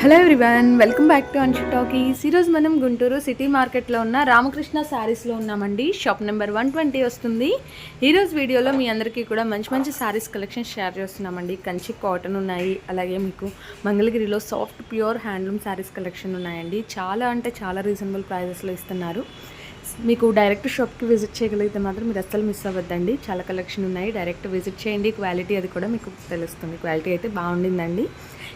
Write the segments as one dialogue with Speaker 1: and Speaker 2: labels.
Speaker 1: Hello everyone welcome back to Anshi talkies ఈరోజు మనం Guntur city మార్కెట్లో ఉన్న రామకృష్ణ శారీస్లో ఉన్నామండి. షాప్ నెంబర్ వన్ ట్వంటీ వస్తుంది. ఈరోజు వీడియోలో మీ అందరికీ కూడా మంచి మంచి శారీస్ కలెక్షన్ షేర్ చేస్తున్నామండి. కంచి కాటన్ ఉన్నాయి. అలాగే మీకు మంగళగిరిలో soft pure handloom saris collection ఉన్నాయండి. చాలా అంటే చాలా రీజనబుల్ ప్రైజెస్లో ఇస్తున్నారు. మీకు డైరెక్ట్ షాప్కి విజిట్ చేయగలిగితే మాత్రం మీరు అస్సలు మిస్ అవ్వద్దండి. చాలా కలెక్షన్ ఉన్నాయి. డైరెక్ట్ విజిట్ చేయండి. క్వాలిటీ అది కూడా మీకు తెలుస్తుంది. క్వాలిటీ అయితే బాగుండిందండి.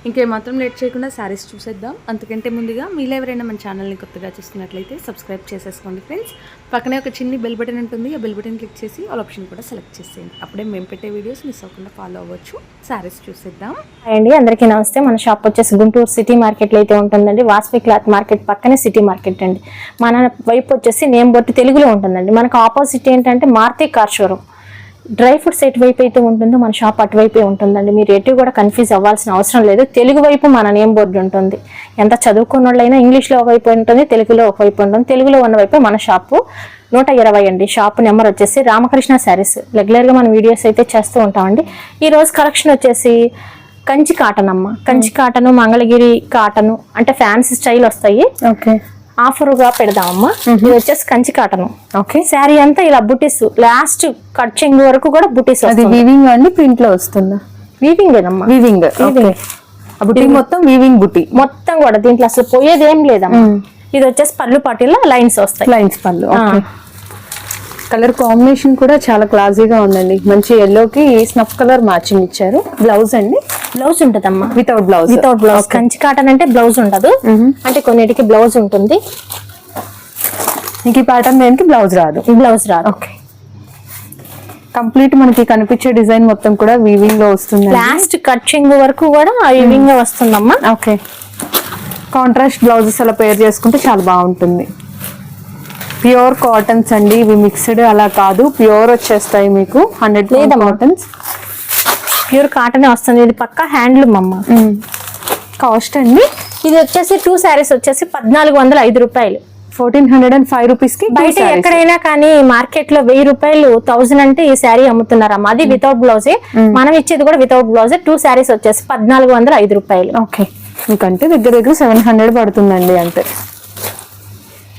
Speaker 1: ఇంకేమాత్రం లేట్ చేయకుండా శారీస్ చూసేద్దాం. అందుకంటే ముందుగా మీరు ఎవరైనా మన ఛానల్ని కొత్తగా చూస్తున్నట్లయితే సబ్స్క్రైబ్ చేసేసుకోండి ఫ్రెండ్స్. పక్కనే ఒక చిన్ని బెల్ బటన్ ఉంటుంది. ఆ బెల్ బటన్ క్లిక్ చేసి ఆల్ ఆప్షన్ కూడా సెలెక్ట్ చేసేయండి. అప్పుడే మేము పెట్టే వీడియోస్ మిస్ అవ్వకుండా ఫాలో అవ్వచ్చు. శారీస్ చూసేద్దాం.
Speaker 2: అండి. అందరికీ నమస్తే. మన షాప్ వచ్చేసి గుంటూరు సిటీ మార్కెట్లో అయితే ఉంటుందండి. వాస్వి క్లాత్ మార్కెట్ పక్కనే సిటీ మార్కెట్ అండి. మన వైపు వచ్చేసి నేమ్ బోర్డు తెలుగులో ఉంటుందండి. మనకు ఆపోజిట్ ఏంటంటే Maruti car showroom. Dry fruits ఎటువైపు అయితే ఉంటుందో మన షాప్ అటువైపే ఉంటుందండి. మీరు ఎటు కూడా కన్ఫ్యూజ్ అవ్వాల్సిన అవసరం లేదు. తెలుగు వైపు మన నేమ్ బోర్డు ఉంటుంది. ఎంత చదువుకున్న వాళ్ళైనా ఇంగ్లీష్లో ఒకవైపు ఉంటుంది తెలుగులో ఒకవైపు ఉంటుంది. తెలుగులో ఉన్న వైపు మన షాపు. నూట ఇరవై అండి. షాప్ నెంబర్ వచ్చేసి రామకృష్ణ శారీస్. రెగ్యులర్గా మన వీడియోస్ అయితే చేస్తూ ఉంటామండి. ఈ రోజు కలెక్షన్ వచ్చేసి కంచి కాటన్ అమ్మ. కంచి కాటన్ మంగళగిరి కాటన్ అంటే ఫ్యాన్సీ స్టైల్ వస్తాయి.
Speaker 1: ఓకే.
Speaker 2: ఆఫర్గా పెడదామమ్మా ఇది వచ్చేసి కంచి కాటన్. ఓకే. శారీ అంతా ఇలా బుటీస్ లాస్ట్ కట్ చెంగు వరకు కూడా బుటీస్
Speaker 1: అది వీవింగ్ అండి ప్రింట్లో వస్తుందా?
Speaker 2: వీవింగ్ లేదమ్మా
Speaker 1: వీవింగ్
Speaker 2: Weaving.
Speaker 1: బుట్టి మొత్తం వీవింగ్ బుట్టి
Speaker 2: మొత్తం కూడా దీంట్లో అసలు పోయేది ఏం లేదమ్మా ఇది వచ్చేసి పళ్ళు పాటిలో లైన్స్ వస్తాయి.
Speaker 1: లైన్స్ పళ్ళు. కలర్ కాంబినేషన్ కూడా చాలా క్లాసీగా ఉందండి. మంచి ఎల్లోకి స్నఫ్ కలర్ మ్యాచింగ్ ఇచ్చారు. బ్లౌజ్ అండి?
Speaker 2: Blouse ఉంటదమ్మా.
Speaker 1: Without blouse
Speaker 2: without blouse Kanchi cotton అంటే బ్లౌజ్ ఉండదు అంటే కొన్నిటికి బ్లౌజ్ ఉంటుంది.
Speaker 1: ఇంక ఈ ప్యాటర్న్ దేనికి బ్లౌజ్ రాదు.
Speaker 2: బ్లౌజ్ రాదు.
Speaker 1: ఓకే కంప్లీట్ మనకి కనిపించే డిజైన్ మొత్తం కూడా వీవింగ్లో వస్తుంది
Speaker 2: లాస్ట్ కట్ చెంగు వరకు కూడా వీవింగ్ వస్తుందమ్మా.
Speaker 1: ఓకే కాంట్రాస్ట్ బ్లౌజెస్ అలా పేర్ చేసుకుంటే చాలా బాగుంటుంది. ప్యూర్ కాటన్స్ అండి. ఇవి మిక్స్డ్ అలా కాదు. ప్యూర్ వచ్చేస్తాయి మీకు. హండ్రెడ్. కాటన్స్.
Speaker 2: ప్యూర్ కాటన్ వస్తుంది. ఇది పక్కా హ్యాండ్లూమ్ అమ్మ.
Speaker 1: కాస్ట్ అండి.
Speaker 2: ఇది వచ్చేసి టూ శారీస్ వచ్చేసి పద్నాలుగు వందల ఐదు రూపాయలు.
Speaker 1: ఫోర్టీన్ హండ్రెడ్ అండ్ ఫైవ్ రూపీస్కి
Speaker 2: బయట ఎక్కడైనా కానీ మార్కెట్లో వెయ్యి రూపాయలు థౌసండ్ అంటే ఈ శారీ అమ్ముతున్నారమ్మా. అది వితౌట్ బ్లౌజే మనం ఇచ్చేది కూడా వితౌట్ బ్లౌజే టూ శారీస్ వచ్చేసి పద్నాలుగు వందల ఐదు రూపాయలు.
Speaker 1: ఓకే. మీకంటే దగ్గర దగ్గర సెవెన్ హండ్రెడ్ పడుతుందండి అంతే.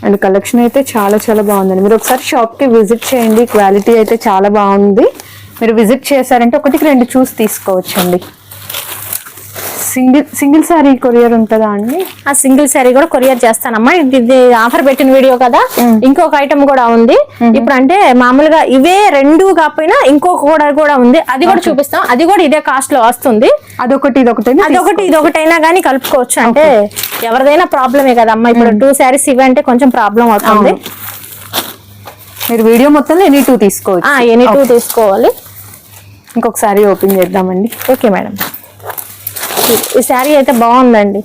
Speaker 1: అండ్ కలెక్షన్ అయితే చాలా చాలా బాగుందండి. మీరు ఒకసారి షాప్కి విజిట్ చేయండి. క్వాలిటీ అయితే చాలా బాగుంది. మీరు విజిట్ చేశారంటే ఒకటికి రెండు చూసి తీసుకోవచ్చండి. సింగిల్ సింగిల్ సారీ కొరియర్ ఉంటుందా అండి?
Speaker 2: ఆ సింగిల్ శారీ కూడా కొరియర్ చేస్తానమ్మా. ఇది ఆఫర్ పెట్టిన వీడియో కదా. ఇంకొక ఐటమ్ కూడా ఉంది. ఇప్పుడు అంటే మామూలుగా ఇవే రెండు కాకపోయినా ఇంకొక కూడా కూడా ఉంది. అది కూడా చూపిస్తాం. అది కూడా ఇదే కాస్ట్లో వస్తుంది.
Speaker 1: అదొకటి ఇదొకటి
Speaker 2: అదొకటి ఇదొకటైనా కానీ కలుపుకోవచ్చు. అంటే ఎవరిదైనా ప్రాబ్లమే కదమ్మా. ఇప్పుడు టూ శారీస్ ఇవి అంటే కొంచెం ప్రాబ్లం అవుతుంది.
Speaker 1: మీరు వీడియో మొత్తంలో ఎనీ టూ తీసుకోవచ్చు.
Speaker 2: ఎనీ టూ తీసుకోవాలి.
Speaker 1: ఇంకొకసారి ఓపెన్ చేద్దామండి.
Speaker 2: Okay madam. ఈ- శారీ అయితే బాగుందండి.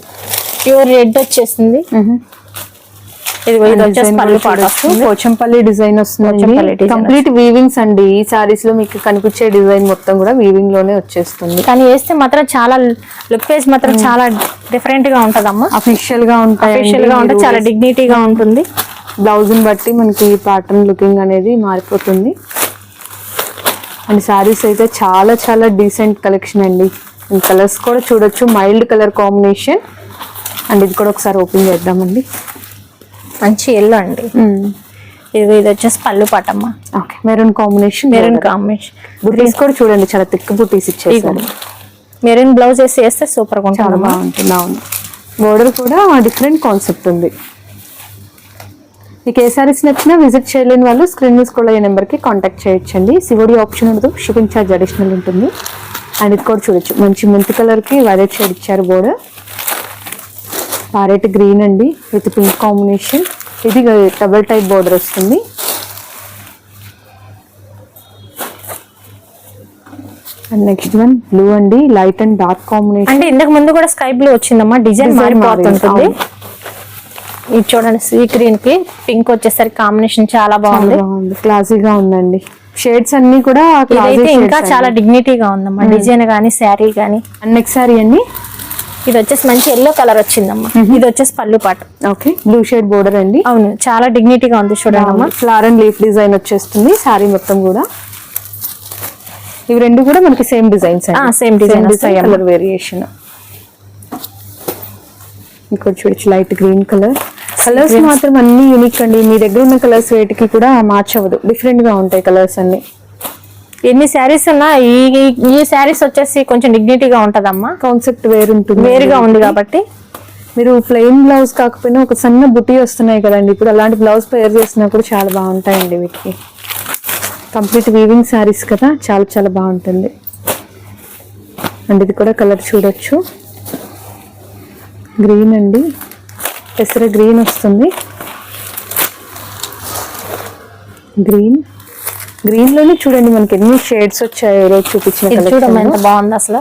Speaker 2: ప్యూర్ రెడ్ వచ్చేసింది. ఇది
Speaker 1: పోచంపల్లి డిజైన్ వస్తుంది. కంప్లీట్ వీవింగ్స్ అండి. ఈ సారీస్లో మీకు కనిపించే డిజైన్ మొత్తం కూడా వీవింగ్లోనే వచ్చేస్తుంది.
Speaker 2: కానీ వేస్తే మాత్రం చాలా లుక్ వేస్ మాత్రం చాలా డిఫరెంట్గా ఉంటదమ్మా.
Speaker 1: అఫీషియల్గా ఉంటాయి
Speaker 2: అఫీషియల్గా ఉంటే చాలా డిగ్నిటీగా ఉంటుంది.
Speaker 1: బ్లౌజ్ బట్టి మనకి ప్యాటర్న్ లుకింగ్ అనేది మారిపోతుంది. అండ్ శారీస్ అయితే చాలా చాలా డీసెంట్ కలెక్షన్ అండి. కలర్స్ కూడా చూడొచ్చు. Mild colour combination. అండ్ ఇది కూడా ఒకసారి ఓపెన్ చేద్దామండి.
Speaker 2: మంచి ఎల్లో అండి. ఇది ఇది వచ్చేసి పళ్ళు పాటమ్మ.
Speaker 1: Okay. Maroon combination
Speaker 2: maroon combination.
Speaker 1: Butis కూడా చూడండి. చాలా తిక్ బుటీస్ ఇచ్చేసారు.
Speaker 2: మెరూన్ బ్లౌజ్ వేసి వేస్తే సూపర్గా
Speaker 1: చాలా
Speaker 2: ఉంటుందమ్మా.
Speaker 1: బాగుంటుంది. అవును. బోర్డర్ కూడా డిఫరెంట్ కాన్సెప్ట్ ఉంది. మీకు ఏ సారీస్ నచ్చినా విజిట్ చేయలేని వాళ్ళు స్క్రీన్ మీద స్కూల్ అయ్యే నెంబర్కి కాంటాక్ట్ చేయొచ్చండి. సివోడి ఆప్షన్ ఉండదు. షిప్పింగ్ ఛార్జ్ అడిషనల్ ఉంటుంది. అండ్ ఇది కూడా చూడొచ్చు. మంచి మెంతి కలర్కి వైలెట్ షేడ్ ఇచ్చారు బోర్డర్ ప్యారెట్ గ్రీన్ అండి. విత్ పింక్ కాంబినేషన్ ఇది డబల్ టైప్ బోర్డర్ వస్తుంది. అండ్ నెక్స్ట్ వన్ బ్లూ అండి. లైట్ అండ్ డార్క్ కాంబినేషన్
Speaker 2: అంటే ఇంతకు ముందు కూడా స్కై బ్లూ వచ్చిందమ్మా? డిజైన్ మారిపోతుంటుంది.
Speaker 1: మారింది,
Speaker 2: ఇది చూడండి సీ గ్రీన్కి. పింక్ వచ్చేసరికి కాంబినేషన్ చాలా బాగుంది.
Speaker 1: బాగుంది. క్లాసీగా ఉందండి. షేడ్స్ అన్ని కూడా
Speaker 2: ఇదైతే ఇంకా చాలా డిగ్నిటీగా ఉందమ్మా డిజైన్ గానీ శారీ గానీ.
Speaker 1: నెక్స్ట్ సారీ అండి.
Speaker 2: ఇది వచ్చేసి మంచి ఎల్లో కలర్ వచ్చిందమ్మా. ఇది వచ్చేసి పళ్ళు పాట.
Speaker 1: ఓకే బ్లూ షేడ్ బోర్డర్ అండి.
Speaker 2: అవును చాలా డిగ్నిటీగా ఉంది చూడండి అమ్మా.
Speaker 1: ఫ్లవర్ అండ్ లీఫ్ డిజైన్ వచ్చేస్తుంది సారీ మొత్తం కూడా. ఇవి రెండు కూడా మనకి సేమ్ డిజైన్స్
Speaker 2: వస్తాయి.
Speaker 1: కలర్ వేరియేషన్ ఇక్కడ చూడొచ్చు లైట్ గ్రీన్ కలర్ కలర్స్ మాత్రం అన్ని యూనిక్ అండి. మీ దగ్గర ఉన్న కలర్స్ వేటికి కూడా మ్యాచ్ అవ్వదు. డిఫరెంట్గా ఉంటాయి కలర్స్ అన్ని.
Speaker 2: ఎన్ని శారీస్ ఉన్నా ఈ ఈ- ఈ శారీస్ వచ్చేసి కొంచెం డిగ్నిటీగా ఉంటదమ్మా.
Speaker 1: కాన్సెప్ట్ వేరుంటుంది
Speaker 2: వేరుగా ఉంది కాబట్టి.
Speaker 1: మీరు ప్లెయిన్ బ్లౌజ్ కాకపోయినా ఒక సన్న బుట్టి వస్తున్నాయి కదండి. ఇప్పుడు అలాంటి బ్లౌజ్ పేర్ చేసినా కూడా చాలా బాగుంటాయండి వీటికి. కంప్లీట్ వీవింగ్ శారీస్ కదా. చాలా చాలా బాగుంటుంది. అండ్ ఇది కూడా కలర్ చూడొచ్చు. గ్రీన్ అండి. పెసర గ్రీన్ వస్తుంది. గ్రీన్. గ్రీన్లోనే చూడండి మనకి ఎన్ని షేడ్స్ వచ్చాయో ఈరోజు చూపించిన
Speaker 2: చూడమ్మా ఎంత. బాగుంది అసలు.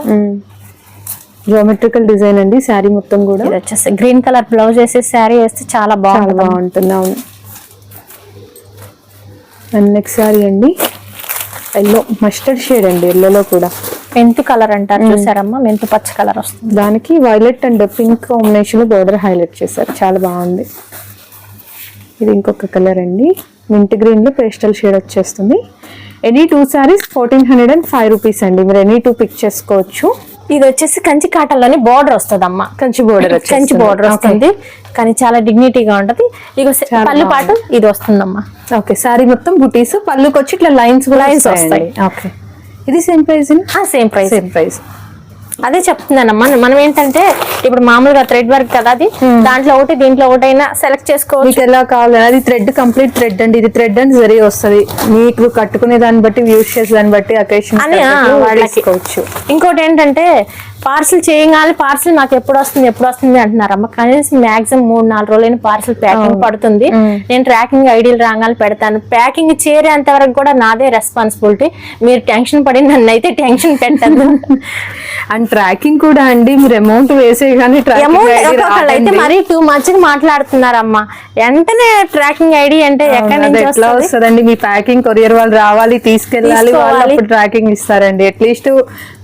Speaker 1: జియోమెట్రికల్ డిజైన్ అండి శారీ మొత్తం కూడా.
Speaker 2: వచ్చేసి గ్రీన్ కలర్ బ్లౌజ్ వేసి శారీ వేస్తే చాలా
Speaker 1: చాలా
Speaker 2: బాగుంది
Speaker 1: బాగుంటుంది అవును. అండ్ నెక్స్ట్ శారీ అండి ఎల్లో మస్టర్డ్ షేడ్ అండి ఎల్లోలో కూడా.
Speaker 2: మెంతు కలర్ అంటారు చూసారమ్మా? మెంతు పచ్చ కలర్ వస్తుంది.
Speaker 1: దానికి వైలెట్ అండ్ పింక్ కాంబినేషన్లో బోర్డర్ హైలైట్ చేశారు. చాలా బాగుంది. ఇది ఇంకొక కలర్ అండి. మింట్ గ్రీన్లో పేస్టల్ షేడ్ వచ్చేస్తుంది. Any two saris fourteen hundred and five rupees అండి. మీరు ఎనీ టూ పిక్ చేసుకోవచ్చు.
Speaker 2: ఇది వచ్చేసి కంచి కాటన్లోని బార్డర్ వస్తుంది అమ్మా
Speaker 1: కంచి బోర్డర్
Speaker 2: కంచి బార్డర్ వస్తుంది. కానీ చాలా డిగ్నిటీగా ఉంటది. ఇక పళ్ళు పాటు ఇది వస్తుందమ్మా.
Speaker 1: ఓకే. సారీ మొత్తం బుటీస్ పళ్ళుకి వచ్చి ఇట్లా లైన్స్ లైన్స్.
Speaker 2: వస్తాయి.
Speaker 1: ఓకే. ఇది same price
Speaker 2: same price
Speaker 1: same price
Speaker 2: అదే చెప్తున్నానమ్మా. మనం ఏంటంటే ఇప్పుడు మామూలుగా థ్రెడ్ వర్క్ కదా అది? దాంట్లో ఒకటి దీంట్లో ఒకటైనా సెలెక్ట్ చేసుకోవచ్చు.
Speaker 1: మీకు ఎలా కావాలి? అది థ్రెడ్ కంప్లీట్ థ్రెడ్ అండి. ఇది థ్రెడ్ అండ్ జరీ వస్తుంది. మీకు కట్టుకునే దాన్ని బట్టి యూస్ చేసే దాన్ని బట్టి అకేషన్
Speaker 2: అని, ఇంకోటి ఏంటంటే పార్సిల్ చేయగానే పార్సిల్ మాకు ఎప్పుడు వస్తుంది ఎప్పుడు వస్తుంది అంటున్నారమ్మ కనీసం మాక్సిమం మూడు నాలుగు రోజులైన పార్సిల్ ప్యాకింగ్ పడుతుంది. నేను ట్రాకింగ్ ఐడీలు రాగాలు పెడతాను. ప్యాకింగ్ చేరేంత వరకు కూడా నాదే రెస్పాన్సిబిలిటీ మీరు టెన్షన్ పడి నన్ను అయితే టెన్షన్ పెట్టద్దు.
Speaker 1: అండ్ ట్రాకింగ్ కూడా అండి మీరు అమౌంట్ వేసే కానీ
Speaker 2: అమౌంట్ అయితే మరీ టూ మచ్ మాట్లాడుతున్నారమ్మా. వెంటనే ట్రాకింగ్ ఐడి అంటే ఎక్కడి నుంచి
Speaker 1: ఎట్లా
Speaker 2: వస్తుంది?
Speaker 1: వస్తుందండి? మీ ప్యాకింగ్ కొరియర్ వాళ్ళు రావాలి తీసుకెళ్ళాలి వాళ్ళు ట్రాకింగ్ ఇస్తారండి. అట్లీస్ట్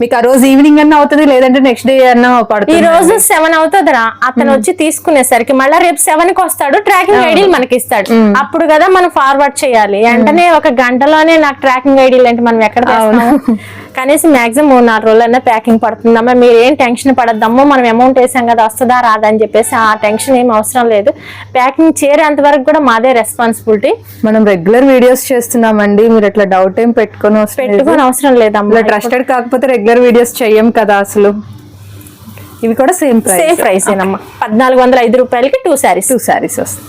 Speaker 1: మీకు ఆ రోజు ఈవినింగ్ అన్న అవుతుంది లేదంటే నెక్స్ట్ డే అన్న
Speaker 2: ఈ రోజు సెవెన్ అవుతుందిరా. అతను వచ్చి తీసుకునేసరికి మళ్ళీ రేపు సెవెన్కి వస్తాడు ట్రాకింగ్ ఐడి మనకి ఇస్తాడు అప్పుడు కదా మనం ఫార్వర్డ్ చేయాలి. వెంటనే ఒక గంటలోనే నాకు ట్రాకింగ్ ఐడి అంటే మనం ఎక్కడ? కనీసం మాక్సిమం మూడు నాలుగు రోజులైనా ప్యాకింగ్ పడుతుందమ్మా మీరు ఏం టెన్షన్ పడద్దమ్మో మనం అమౌంట్ వేసాం కదా వస్తుందా రాదా అని చెప్పేసి ఆ టెన్షన్ ఏం అవసరం లేదు. ప్యాకింగ్ చేరేంత వరకు కూడా మాదే రెస్పాన్సిబిలిటీ
Speaker 1: మనం రెగ్యులర్ వీడియోస్ చేస్తున్నామండి. మీరు అట్లా డౌట్ ఏం పెట్టుకొని
Speaker 2: పెట్టుకోని అవసరం లేదమ్మా.
Speaker 1: ట్రస్టెడ్ కాకపోతే రెగ్యులర్ వీడియోస్ చెయ్యం కదా అసలు. ఇవి కూడా సేమ్
Speaker 2: సేమ్
Speaker 1: ప్రైస్
Speaker 2: ఏనమ్మా పద్నాలుగు వందల ఐదు రూపాయలకి టూ శారీస్
Speaker 1: టూ సారీస్ వస్తాయి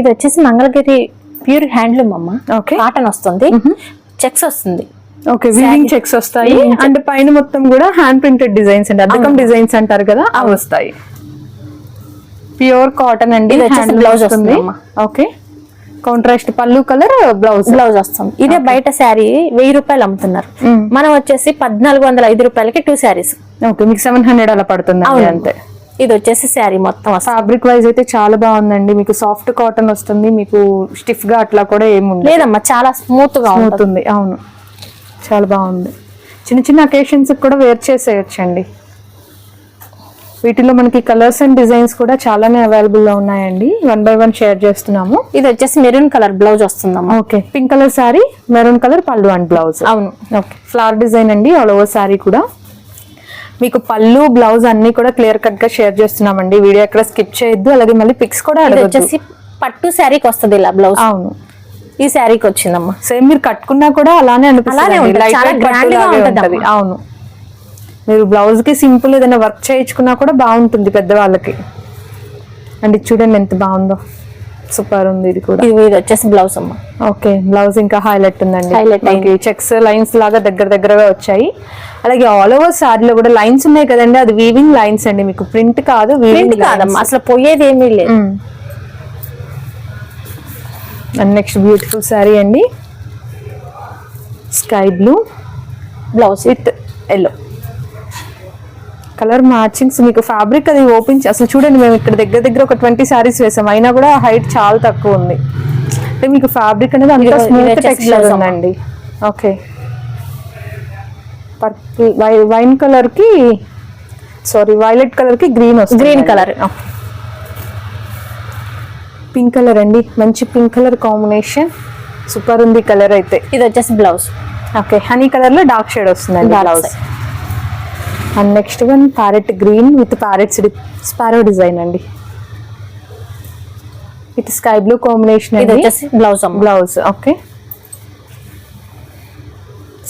Speaker 2: ఇది వచ్చేసి మంగళగిరి ప్యూర్ హ్యాండ్లూమ్ అమ్మ. కాటన్ వస్తుంది. చెక్స్ వస్తుంది.
Speaker 1: ఓకే వీవింగ్ చెక్స్ వస్తాయి. అండ్ పైన మొత్తం కూడా హ్యాండ్ ప్రింటెడ్ డిజైన్స్ అండి. అద్దకం డిజైన్స్ అంటారు కదా అవి వస్తాయి. ప్యూర్ కాటన్ అండి
Speaker 2: blouse
Speaker 1: వస్తుంది. ఓకే కాంట్రాస్ట్ పళ్ళు కలర్ బ్లౌజ్
Speaker 2: బ్లౌజ్ వస్తుంది ఇదే బయట శారీ వెయ్యి రూపాయలు అమ్ముతున్నారు. మనం వచ్చేసి పద్నాలుగు వందల ఐదు రూపాయలకి టూ శారీస్
Speaker 1: ఓకే మీకు సెవెన్ హండ్రెడ్ అలా పడుతుంది అంతే.
Speaker 2: ఇది వచ్చేసి శారీ మొత్తం
Speaker 1: ఫ్యాబ్రిక్ వైజ్ అయితే చాలా బాగుందండి. మీకు సాఫ్ట్ కాటన్ వస్తుంది మీకు స్టిఫ్గా అట్లా కూడా ఏముండదు.
Speaker 2: లేదమ్మా చాలా స్మూత్గా ఉంటుంది.
Speaker 1: అవును. చాలా బాగుంది. చిన్న చిన్న అకేషన్స్ కూడా వేర్ చేసేయచ్చండి. వీటిలో మనకి కలర్స్ అండ్ డిజైన్స్ కూడా చాలానే అవైలబుల్లో ఉన్నాయండి. వన్ బై వన్ షేర్ చేస్తున్నాము.
Speaker 2: ఇది వచ్చేసి మెరూన్ కలర్ బ్లౌజ్ వస్తుందమ్మా.
Speaker 1: Okay. Pink colour sari maroon colour పళ్ళు అండ్ బ్లౌజ్
Speaker 2: అవును.
Speaker 1: ఓకే. ఫ్లవర్ డిజైన్ అండి ఆల్ ఓవర్ శారీ కూడా. మీకు పళ్ళు బ్లౌజ్ అన్ని కూడా క్లియర్ కట్గా షేర్ చేస్తున్నామండి. వీడియో ఎక్కడ స్కిప్ చేయొద్దు. అలాగే మళ్ళీ పిక్స్ కూడా
Speaker 2: వచ్చేసి పట్టు శారీకి వస్తుంది ఇలా బ్లౌజ్
Speaker 1: అవును.
Speaker 2: ఈ శారీకి వచ్చిందమ్మా.
Speaker 1: సేమ్ మీరు కట్టుకున్నా కూడా అలానే అనిపిస్తుంది. అవును. మీరు బ్లౌజ్కి సింపుల్ ఏదైనా వర్క్ చేయించుకున్నా కూడా బాగుంటుంది పెద్దవాళ్ళకి. అండ్ ఇది చూడండి ఎంత బాగుందో. సూపర్ ఉంది ఇది కూడా.
Speaker 2: ఇది వచ్చేసి బ్లౌజ్ అమ్మా.
Speaker 1: ఓకే బ్లౌజ్ ఇంకా హైలైట్ ఉందండి. చెక్స్ లైన్స్ లాగా దగ్గర దగ్గరగా వచ్చాయి. అలాగే ఆల్ ఓవర్ సారీలో కూడా లైన్స్ ఉన్నాయి కదండి. అది వీవింగ్ లైన్స్ అండి. మీకు ప్రింట్ కాదు
Speaker 2: ప్రింట్
Speaker 1: వీవింగ్
Speaker 2: కాదమ్మా. అసలు పోయేది ఏమీ లేదు
Speaker 1: అండ్ నెక్స్ట్ బ్యూటిఫుల్ శారీ అండి. Sky blue
Speaker 2: blouse
Speaker 1: with yellow colour matchings మీకు ఫ్యాబ్రిక్ అది ఓపెన్ అసలు చూడండి మేము ఇక్కడ దగ్గర దగ్గర ఒక ట్వంటీ సారీస్ వేసాం. అయినా కూడా హైట్ చాలా తక్కువ ఉంది. అంటే మీకు ఫ్యాబ్రిక్ అనేది అంత స్మూత్ టెక్స్చర్. ఉందండి. ఓకే. పర్పుల్ వైన్ కలర్కి సారీ వైలెట్ కలర్కి గ్రీన్ వస్తుంది.
Speaker 2: Green colour.
Speaker 1: పింక్ కలర్ అండి. మంచి పింక్ కలర్ కాంబినేషన్. సూపర్ ఉంది కలర్ అయితే.
Speaker 2: ఇది వచ్చేసి బ్లౌజ్.
Speaker 1: ఓకే హనీ కలర్లో డార్క్ షేడ్ వస్తుందండి blouse. And next one parrot green with parrot sparrow design అండి. విత్ స్కై బ్లూ కాంబినేషన్
Speaker 2: ఇది వచ్చేసి బ్లౌజ్
Speaker 1: బ్లౌజ్ ఓకే.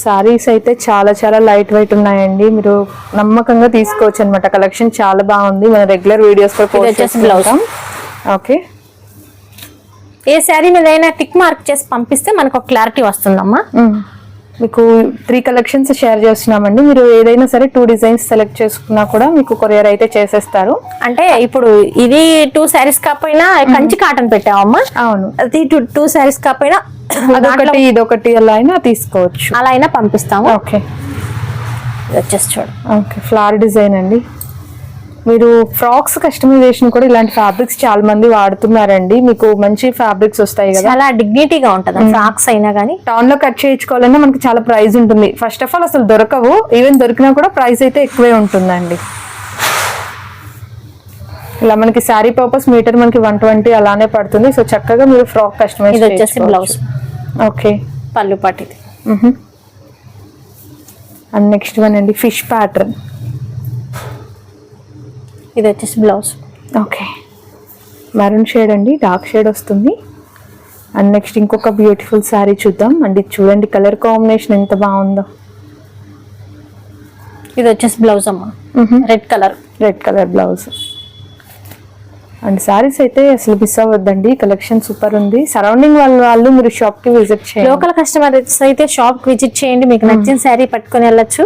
Speaker 1: సారీస్ అయితే చాలా చాలా లైట్ వెయిట్ ఉన్నాయండి. మీరు నమ్మకంగా తీసుకోవచ్చు అనమాట కలెక్షన్ చాలా బాగుంది. మన రెగ్యులర్ వీడియోస్ కూడా. ఓకే.
Speaker 2: ఏ శారీ మీద అయినా టిక్ మార్క్ చేసి పంపిస్తే మనకు ఒక క్లారిటీ వస్తుందమ్మా.
Speaker 1: మీకు త్రీ కలెక్షన్స్ షేర్ చేస్తున్నామండి. మీరు ఏదైనా సరే టూ డిజైన్స్ సెలెక్ట్ చేసుకున్నా కూడా మీకు కొరియర్ అయితే చేసేస్తారు.
Speaker 2: అంటే ఇప్పుడు ఇది టూ శారీస్ కాకపోయినా కంచి కాటన్ పెట్టామమ్మా
Speaker 1: అవును.
Speaker 2: అది టూ టూ శారీస్ కాకపోయినా
Speaker 1: అదొకటి ఇదొకటి అలా అయినా తీసుకోవచ్చు.
Speaker 2: అలా అయినా పంపిస్తాము.
Speaker 1: ఓకే.
Speaker 2: వచ్చేసి చూడు.
Speaker 1: ఓకే. ఫ్లవర్ డిజైన్ అండి. మీరు ఫ్రాక్స్ కస్టమైజేషన్ కూడా ఇలాంటి ఫ్యాబ్రిక్స్ చాలా మంది వాడుతున్నారండి. మీకు మంచి ఫ్యాబ్రిక్స్ వస్తాయి కదా.
Speaker 2: చాలా డిగ్నిటీగా ఉంటది. ఫ్రాక్స్ అయినా కానీ
Speaker 1: టౌన్లో కట్ చేయించుకోవాలన్నా మనకి చాలా ప్రైస్ ఉంటుంది. ఫస్ట్ ఆఫ్ ఆల్ అసలు దొరకవు. ఈవెన్ దొరికినా కూడా ప్రైస్ అయితే ఎక్కువే ఉంటుందండి. ఇలా మనకి శారీ పర్పస్ మీటర్ మనకి వన్ ట్వంటీ అలానే పడుతుంది. సో చక్కగా మీరు ఫ్రాక్ కస్టమైజ్
Speaker 2: ఇది వచ్చేసి బ్లౌజ్
Speaker 1: ఓకే
Speaker 2: పళ్ళు పట్టిది.
Speaker 1: అండ్ నెక్స్ట్ వన్ అండి ఫిష్ ప్యాటర్న్
Speaker 2: ఇది వచ్చేసి బ్లౌజ్.
Speaker 1: ఓకే. మెరూన్ షేడ్ అండి డార్క్ షేడ్ వస్తుంది. అండ్ నెక్స్ట్ ఇంకొక బ్యూటిఫుల్ శారీ చూద్దాం. అండ్ ఇది చూడండి కలర్ కాంబినేషన్ ఎంత బాగుందో.
Speaker 2: ఇది వచ్చేసి బ్లౌజ్ అమ్మ. Red colour.
Speaker 1: Red colour blouse. And saris అయితే అసలు మిస్ అవ్వద్దండి. కలెక్షన్ సూపర్ ఉంది. సరౌండింగ్ వాళ్ళ వాళ్ళు మీరు షాప్కి విజిట్ చేయండి.
Speaker 2: లోకల్ కస్టమర్స్ అయితే షాప్ విజిట్ చేయండి. మీకు నచ్చిన శారీ పట్టుకొని వెళ్ళొచ్చు.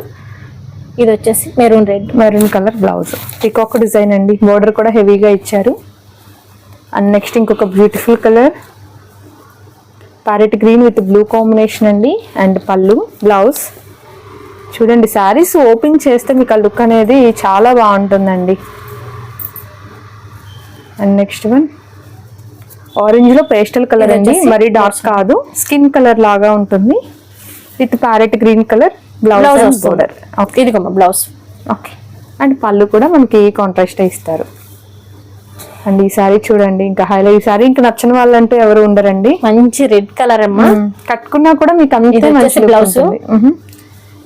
Speaker 2: ఇది వచ్చేసి maroon red
Speaker 1: maroon colour blouse. Peacock design అండి. బోర్డర్ కూడా హెవీగా ఇచ్చారు. అండ్ నెక్స్ట్ ఇంకొక beautiful colour. Parrot green with blue combination అండి. అండ్ పళ్ళు బ్లౌజ్. చూడండి శారీస్ ఓపెన్ చేస్తే మీకు ఆ లుక్ అనేది చాలా బాగుంటుందండి. And next one. ఆరెంజ్లో pastel colour అండి. మరీ డార్క్ కాదు. స్కిన్ కలర్ లాగా ఉంటుంది. With parrot green colour.
Speaker 2: Blouse
Speaker 1: blouse. Border okay
Speaker 2: ఇదిగోమ్మ blouse
Speaker 1: okay and పళ్ళు కూడా మనకి కాంట్రాస్ట్ ఇస్తారు. అండ్ ఈ సారీ చూడండి ఇంకా హైలైట్ ఈ సారీ ఇంకా నచ్చని వాళ్ళంటూ ఎవరు ఉండరండి?
Speaker 2: మంచి రెడ్ కలర్ అమ్మ.
Speaker 1: కట్టుకున్నా కూడా మీకు అంతే మంచి. మ్మ్.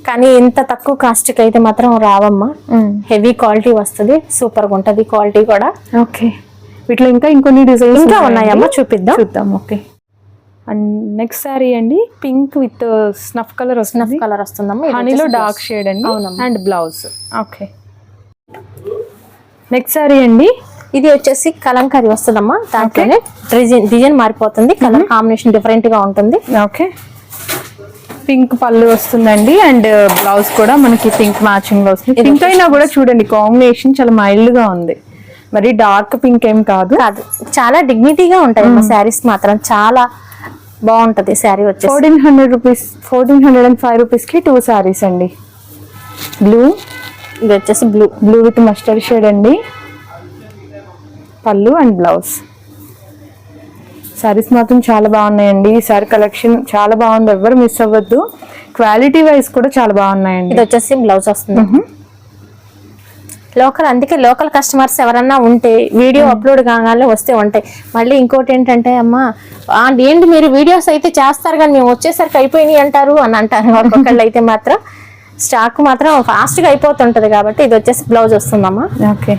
Speaker 2: కానీ ఇంత తక్కువ కాస్ట్కి అయితే మాత్రం రావమ్మా.
Speaker 1: మ్మ్.
Speaker 2: హెవీ క్వాలిటీ వస్తుంది సూపర్గా ఉంటది క్వాలిటీ కూడా.
Speaker 1: ఓకే వీటిలో ఇంకా ఇంకొన్ని డిజైన్స్
Speaker 2: ఇంకా ఉన్నాయమ్మా చూపిద్దాం.
Speaker 1: చూద్దాం ఓకే అండ్ నెక్స్ట్ సారీ అండి pink with snuff colour
Speaker 2: snuff
Speaker 1: వస్తుంది.
Speaker 2: కలర్ వస్తుందమ్మా
Speaker 1: హనీలో డార్క్. షేడ్ అండి.
Speaker 2: అవునమ్మా.
Speaker 1: And blouse okay next sari అండి.
Speaker 2: ఇది వచ్చేసి కలంకారీ వస్తుందమ్మా. దాంట్లోనే డిజైన్ డిజైన్ మారిపోతుంది. కలర్ కాంబినేషన్ డిఫరెంట్గా ఉంటుంది.
Speaker 1: ఓకే పింక్ పళ్ళు వస్తుందండి. అండ్ బ్లౌజ్ కూడా మనకి పింక్ మ్యాచింగ్లో వస్తుంది. పింక్ అయినా కూడా చూడండి కాంబినేషన్ చాలా మైల్డ్గా ఉంది. మరి డార్క్ పింక్ ఏం కాదు.
Speaker 2: కాదు. చాలా డిగ్నిటీగా ఉంటాయి మా శారీస్ మాత్రం. చాలా బాగుంటది శారీ వచ్చేసి.
Speaker 1: Fourteen hundred rupees fourteen hundred and five రూపీస్కి టూ సారీస్ అండి. బ్లూ
Speaker 2: ఇది వచ్చేసి blue
Speaker 1: blue with mustard shade అండి. పళ్ళు అండ్ బ్లౌజ్. సారీస్ మాత్రం చాలా బాగున్నాయండి. ఈ సారీ కలెక్షన్ చాలా బాగుంది. ఎవరు మిస్ అవ్వద్దు. క్వాలిటీ వైజ్ కూడా చాలా బాగున్నాయండి.
Speaker 2: ఇది వచ్చేసి బ్లౌజ్ వస్తుంది. లోకల్ అందుకే లోకల్ కస్టమర్స్ ఎవరన్నా ఉంటే వీడియో అప్లోడ్ కాగానే వస్తే ఉంటాయి. మళ్ళీ ఇంకోటి ఏంటంటే అమ్మా "ఆ, ఏంటి మీరు వీడియోస్ అయితే చేస్తారు కానీ మేము వచ్చేసరికి అయిపోయినాయి అంటారు అని అంటారు. ఒక్కొక్కళ్ళు అయితే మాత్రం స్టాక్ మాత్రం ఫాస్ట్గా అయిపోతుంటది కాబట్టి ఇది వచ్చేసి బ్లౌజ్ వస్తుందమ్మా.
Speaker 1: ఓకే.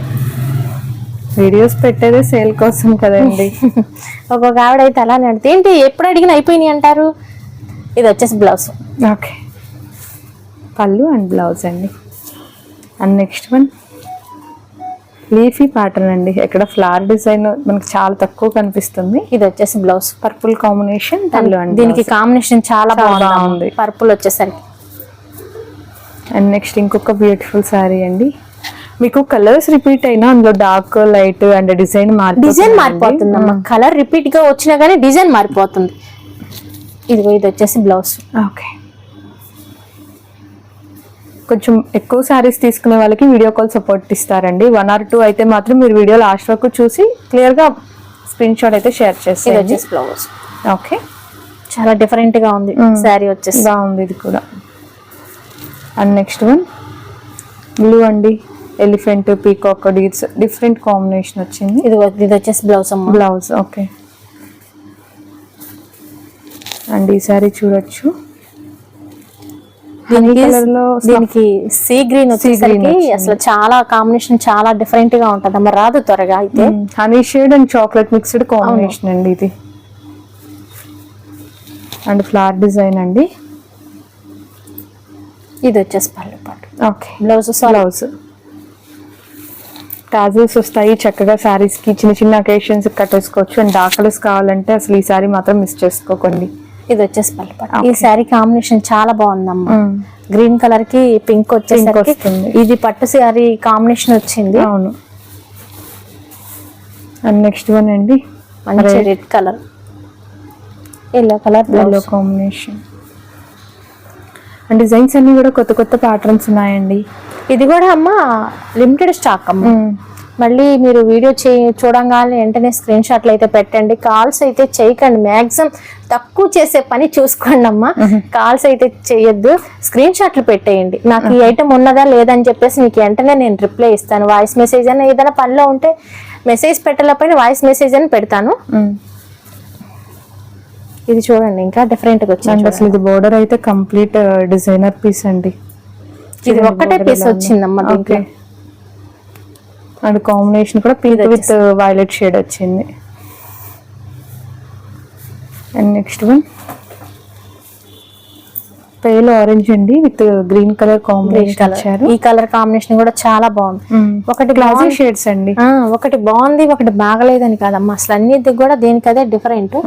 Speaker 1: వీడియోస్ పెట్టేదే సేల్ కోసం కదండి.
Speaker 2: ఒక్కొక్క ఆవిడ అయితే అలా నడితే ఏంటి ఎప్పుడు అడిగినా అయిపోయినాయి అంటారు? ఇది వచ్చేసి బ్లౌజ్
Speaker 1: ఓకే. పళ్ళు అండ్ బ్లౌజ్ అండి. And next one leafy pattern అండి. ఎక్కడ ఫ్లవర్ డిజైన్ మనకి చాలా తక్కువ కనిపిస్తుంది.
Speaker 2: ఇది వచ్చేసి బ్లౌజ్
Speaker 1: పర్పుల్ కాంబినేషన్.
Speaker 2: దీనికి కాంబినేషన్ చాలా బాగుంది.
Speaker 1: బాగుంది.
Speaker 2: పర్పుల్ వచ్చేసరికి.
Speaker 1: అండ్ నెక్స్ట్ ఇంకొక బ్యూటిఫుల్ శారీ అండి. మీకు కలర్స్ రిపీట్ అయినా అందులో డార్క్ లైట్ అండ్ డిజైన్ మారి
Speaker 2: డిజైన్ మారిపోతుంది అమ్మ కలర్ రిపీట్గా వచ్చినా కానీ డిజైన్ మారిపోతుంది ఇదిగో ఇది వచ్చేసి బ్లౌజ్.
Speaker 1: ఓకే. కొంచెం ఎక్కువ శారీస్ తీసుకునే వాళ్ళకి వీడియో కాల్ సపోర్ట్ ఇస్తారండి. వన్ ఆర్ టూ అయితే మాత్రం మీరు వీడియో లాస్ట్ వరకు చూసి క్లియర్గా స్క్రీన్ షాట్ అయితే షేర్
Speaker 2: వచ్చేసి బ్లౌజ్
Speaker 1: ఓకే
Speaker 2: చాలా డిఫరెంట్గా ఉంది. శారీ వచ్చేసి.
Speaker 1: బాగుంది ఇది కూడా. అండ్ నెక్స్ట్ వన్ బ్లూ అండి. ఎలిఫెంట్ పీకాక్ డీట్స్ డిఫరెంట్ కాంబినేషన్ వచ్చింది.
Speaker 2: ఇది ఇది వచ్చేసి బ్లౌజ్ అమ్మ.
Speaker 1: బ్లౌజ్ ఓకే అండ్ ఈ సారీ చూడొచ్చు. దీనికి
Speaker 2: సీ గ్రీన్ వచ్చేసరికి. అసలు చాలా కాంబినేషన్ చాలా డిఫరెంట్గా ఉంటది. అమ్మ రాదు త్వరగా అయితే.
Speaker 1: Honey shade and chocolate mixed combination అండి ఇది. అండ్ ఫ్లవర్ డిజైన్ అండి.
Speaker 2: ఇది వచ్చేసి పళ్ళు పాటు
Speaker 1: ఓకే
Speaker 2: బ్లౌజ్
Speaker 1: బ్లౌజ్ టాజిల్స్ వస్తాయి. చక్కగా శారీస్కి చిన్న చిన్న అకేషన్స్ కట్టేసుకోవచ్చు. అండ్ డార్క్ కలర్స్ కావాలంటే అసలు ఈ సారీ మాత్రం మిస్ చేసుకోకండి.
Speaker 2: ఇది వచ్చేసి పళ్ళు పాటు ఈ శారీ కాంబినేషన్ చాలా బాగుందమ్మా. గ్రీన్ కలర్కి పింక్ వచ్చేసరికి. ఇది పట్టు శారీ కాంబినేషన్ వచ్చింది.
Speaker 1: అవును. అండ్ నెక్స్ట్ వన్ అండి.
Speaker 2: మంచి red colour yellow colour
Speaker 1: yellow combination designs అన్ని కూడా కొత్త కొత్త ప్యాటర్న్స్ ఉన్నాయండి.
Speaker 2: ఇది కూడా అమ్మ లిమిటెడ్ స్టాక్ అమ్మ. మళ్ళీ మీరు వీడియో చే చూడంగానే వెంటనే స్క్రీన్ షాట్లు అయితే పెట్టండి. కాల్స్ అయితే చేయకండి. మ్యాక్సిమం తక్కువ చేసే పని చూసుకోండి అమ్మా. కాల్స్ అయితే చేయొద్దు. స్క్రీన్ షాట్లు పెట్టేయండి. నాకు ఈ ఐటమ్ ఉన్నదా లేదని చెప్పేసి మీకు వెంటనే నేను రిప్లై ఇస్తాను. వాయిస్ మెసేజ్ అని ఏదైనా పనిలో ఉంటే మెసేజ్ పెట్టలేకపోయినా వాయిస్ మెసేజ్ అని పెడతాను. ఇది చూడండి ఇంకా
Speaker 1: డిఫరెంట్గా
Speaker 2: వచ్చింది
Speaker 1: అసలు ఇది బోర్డర్ అయితే కంప్లీట్ డిజైనర్ పీస్ అండి.
Speaker 2: ఇది ఒక్కటే పీస్ వచ్చిందమ్మా దీంట్లో.
Speaker 1: అండ్ కాంబినేషన్ కూడా పింక్ విత్ వైలెట్ షేడ్ వచ్చింది. And next one pale orange అండి విత్ గ్రీన్ కలర్ కాంబినేషన్ ఇచ్చారు.
Speaker 2: ఈ కలర్ కాంబినేషన్ కూడా చాలా బాగుంది. ఒకటి
Speaker 1: గ్లాసీ. షేడ్స్ అండి.
Speaker 2: ఒకటి బాగుంది ఒకటి బాగలేదని కాదమ్మా. అసలు అన్నిటి కూడా దేనికి అదే డిఫరెంట్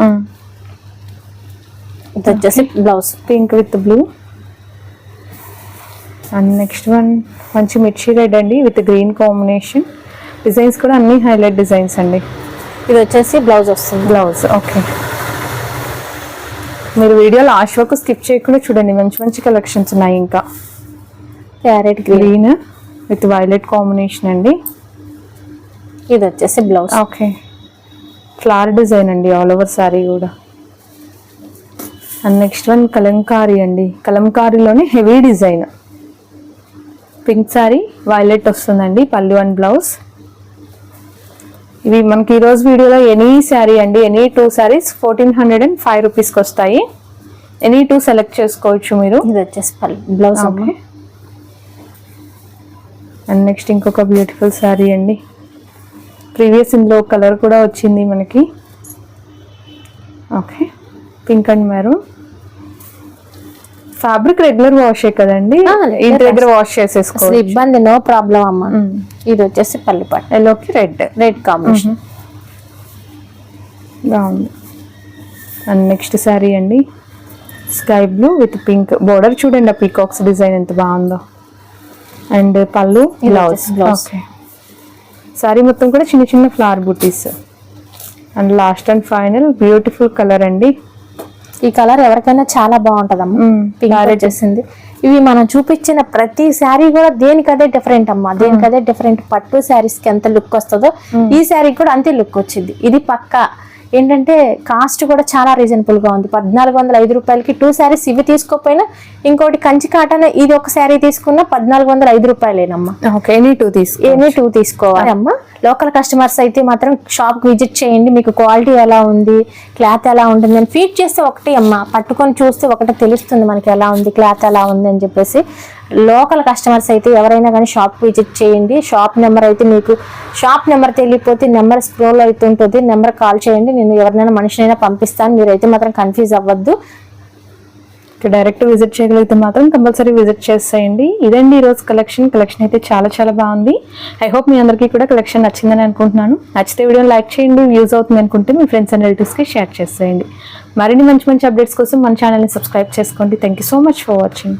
Speaker 2: ఇది వచ్చేసి blouse
Speaker 1: pink with blue. And next one మంచి మిర్చి రెడ్ అండి విత్ గ్రీన్ కాంబినేషన్. డిజైన్స్ కూడా అన్ని హైలైట్ డిజైన్స్ అండి.
Speaker 2: ఇది వచ్చేసి బ్లౌజ్ వస్తుంది.
Speaker 1: Blouse okay. మీరు వీడియో లాస్ట్ వరకు స్కిప్ చేయకుండా చూడండి. మంచి మంచి కలెక్షన్స్ ఉన్నాయి ఇంకా.
Speaker 2: Carrot green.
Speaker 1: With violet combination అండి.
Speaker 2: ఇది వచ్చేసి బ్లౌజ్.
Speaker 1: ఓకే. ఫ్లవర్ డిజైన్ అండి ఆల్ ఓవర్ సారీ కూడా. అండ్ నెక్స్ట్ వన్ కలంకారీ అండి. కలంకారీలోనే heavy design. Pink sari violet వస్తుందండి పళ్ళు అండ్ బ్లౌజ్. ఇవి మనకి ఈరోజు వీడియోలో ఎనీ శారీ అండి any two saris fourteen hundred and five రూపీస్కి వస్తాయి. ఎనీ టూ సెలెక్ట్ చేసుకోవచ్చు మీరు.
Speaker 2: ఇది వచ్చేసి పళ్ళు బ్లౌజ్
Speaker 1: ఓకే. అండ్ నెక్స్ట్ ఇంకొక బ్యూటిఫుల్ శారీ అండి. ప్రీవియస్ ఇందులో కలర్ కూడా వచ్చింది మనకి. Okay. Pink and maroon fabric regular వాషే కదండి? ఇంటి దగ్గర వాష్ చేసేసుకోవచ్చు.
Speaker 2: ఇబ్బంది నో ప్రాబ్లం అమ్మా. ఇది వచ్చేసి పట్టు
Speaker 1: ఎల్లోకి రెడ్
Speaker 2: రెడ్ కాంబినేషన్
Speaker 1: బాగుంది. అండ్ నెక్స్ట్ శారీ అండి. Sky blue with pink border చూడండి ఆ పీకాక్స్ డిజైన్ ఎంత బాగుందో. అండ్ పళ్ళు బ్లౌజ్. ఓకే శారీ మొత్తం కూడా చిన్న చిన్న flower booties and last and final beautiful colour అండి.
Speaker 2: ఈ కలర్ ఎవరికైనా చాలా బాగుంటదమ్మా. పింక్ వచ్చేసింది ఇవి మనం చూపించిన ప్రతి శారీ కూడా దేనికదే డిఫరెంట్ అమ్మా. దేనికదే డిఫరెంట్ పట్టు శారీస్కి ఎంత లుక్ వస్తుందో ఈ శారీ కూడా అంతే లుక్ వచ్చింది. ఇది పక్క. ఏంటంటే కాస్ట్ కూడా చాలా రీజనబుల్గా ఉంది. పద్నాలుగు వందల ఐదు రూపాయలకి టూ శారీస్ ఇవి తీసుకోకపోయినా ఇంకోటి కంచి కాటన్ ఇది ఒక శారీ తీసుకున్నా పద్నాలుగు వందల ఐదు రూపాయలేనమ్మా.
Speaker 1: ఓకే ఎనీ టూ తీసుకో
Speaker 2: ఎనీ టూ తీసుకోవాలి. అమ్మా. లోకల్ కస్టమర్స్ అయితే మాత్రం షాప్ విజిట్ చేయండి. మీకు క్వాలిటీ ఎలా ఉంది క్లాత్ ఎలా ఉంటుంది అని ఫీడ్ చేస్తే ఒకటి అమ్మా. పట్టుకొని చూస్తే ఒకటి తెలుస్తుంది మనకి ఎలా ఉంది క్లాత్ ఎలా ఉంది అని చెప్పేసి. లోకల్ కస్టమర్స్ అయితే ఎవరైనా కానీ షాప్ విజిట్ చేయండి. షాప్ నెంబర్ అయితే మీకు షాప్ నెంబర్ తెలియకపోతే నెంబర్ స్క్రోల్ అవుతుంటుంది. నెంబర్ కాల్ చేయండి. నేను ఎవరినైనా మనిషినైనా పంపిస్తాను. మీరైతే మాత్రం కన్ఫ్యూజ్ అవ్వద్దు.
Speaker 1: డైరెక్ట్ విజిట్ చేయగలిగితే మాత్రం కంపల్సరీ విజిట్ చేసేయండి. ఇదండి ఈ రోజు కలెక్షన్ కలెక్షన్ అయితే చాలా చాలా బాగుంది. ఐ హోప్ మీ అందరికీ కూడా కలెక్షన్ నచ్చిందని అనుకుంటున్నాను. నచ్చితే వీడియో లైక్ చేయండి. యూజ్ అవుతుంది అనుకుంటే మీ ఫ్రెండ్స్ అండ్ రిలేటివ్స్కి షేర్ చేసేయండి. మరిన్ని మంచి మంచి అప్డేట్స్ కోసం మన ఛానల్ని సబ్స్క్రైబ్ చేసుకోండి. Thank you so much for watching